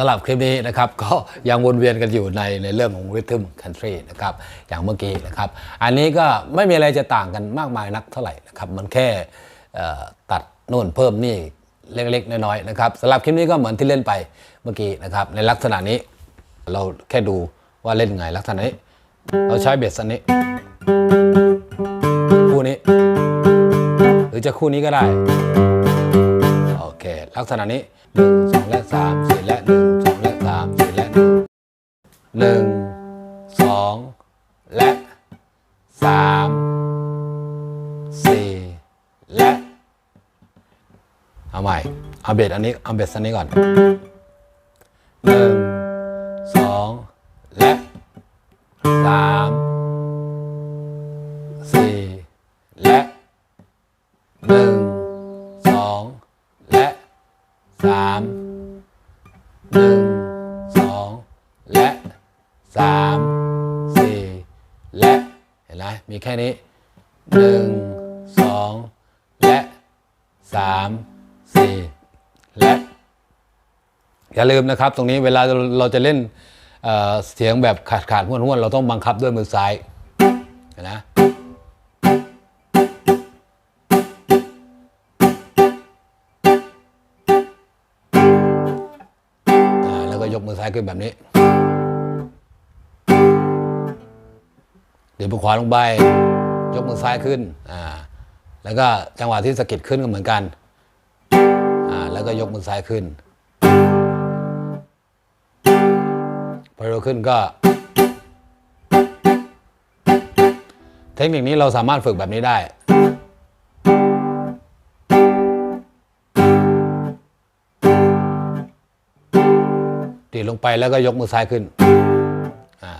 สำหรับคลิปนี้นะครับก็ยังวนเวียนกันอยู่ในในเรื่องของริทึมแคนทรีนะครับอย่างเมื่อกี้นะครับอันนี้ก็ไม่มีอะไรจะต่างกันมากมายนักเท่าไหร่นะครับมันแค่ตัดโน่นเพิ่มนี่เล็กๆ น้อยๆนะครับสำหรับคลิปนี้ก็เหมือนที่เล่นไปเมื่อกี้นะครับในลักษณะนี้เราแค่ดูว่าเล่นไงลักษณะนี้ เราใช้เบสอันนี้ คู่นี้ หรือจะคู่นี้ก็ได้โอเคลักษณะนี้1 2และ3 4และ1 หนึ่งสองและสามสี่และเอาใหม่ เอาเบสอันนี้ เอาเบสอันนี้ก่อนหนึ่งสองและสามสี่และหนึ่งสองและสามหนึ่ง สามสี่และเห็นไหมมีแค่นี้หนึ่งสองและสามสี่และอย่าลืมนะครับ ตรงนี้เวลาเราจะเล่นเเสียงแบบขาดขาดห้วนห้วนๆเราต้องบังคับด้วยมือซ้ายเห็นนะอ่าแล้วก็ยกมือซ้ายขึ้นแบบนี้ เดี๋ยวมือขวาลงไป ยกมือซ้ายขึ้นอ่าแล้วก็จังหวะที่สะกิดขึ้นก็เหมือนกันอ่าแล้วก็ยกมือซ้ายขึ้นพอเราขึ้นก็ เทคนิคนี้เราสามารถฝึกแบบนี้ได้ดีลงไปแล้วก็ยกมือซ้ายขึ้นอ่า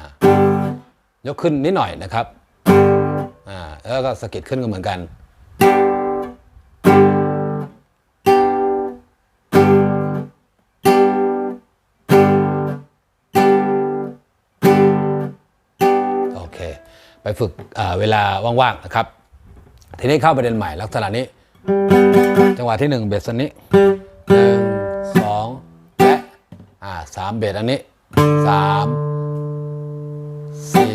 ยกขึ้นนิดหน่อยนะครับอ่าแล้วก็สะกิดขึ้นก็เหมือนกัน โอเค ไปฝึกเวลาว่างๆนะครับ ทีนี้เข้าประเด็นใหม่ลักษณะนี้ จังหวะที่หนึ่งเบสอันนี้หนึ่งสองและอ่าสามเบสอันนี้สามสี่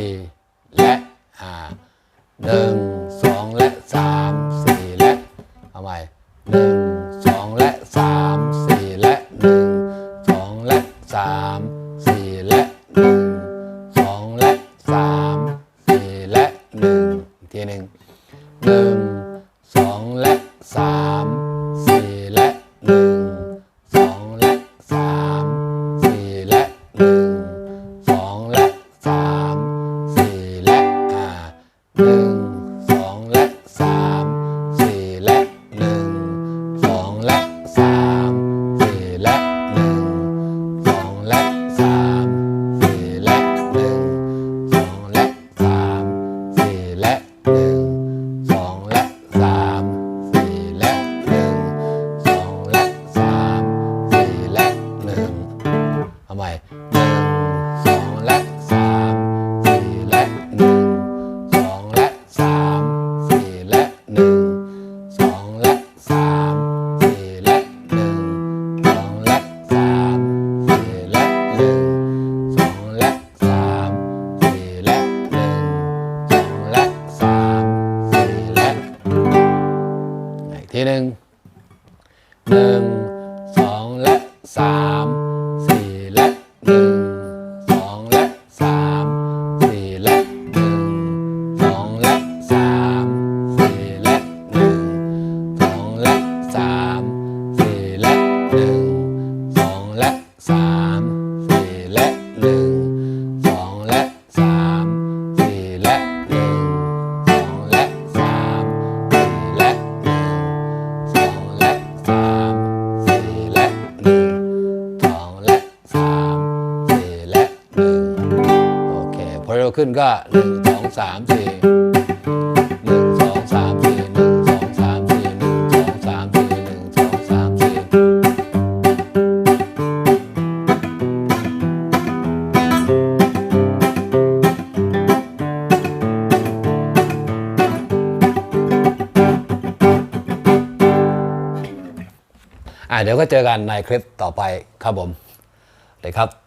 หนึ่งสองและสามสี่และเอาใหม่หนึ่งสองและสามสี่และหนึ่งสองและสามสี่และหนึ่งสองและสามสี่และหนึ่งทีหนึ่ง หนึ่งสองและสาม ขึ้นก็หนึ่งสองสามสี่หนึ่งสองสามสี่หนึ่งสองสามสี่หนึ่งสองสามสี่หนึ่งสองสามสี่อ่าเดี๋ยวก็เจอกันในคลิปต่อไปครับผมเลยครับ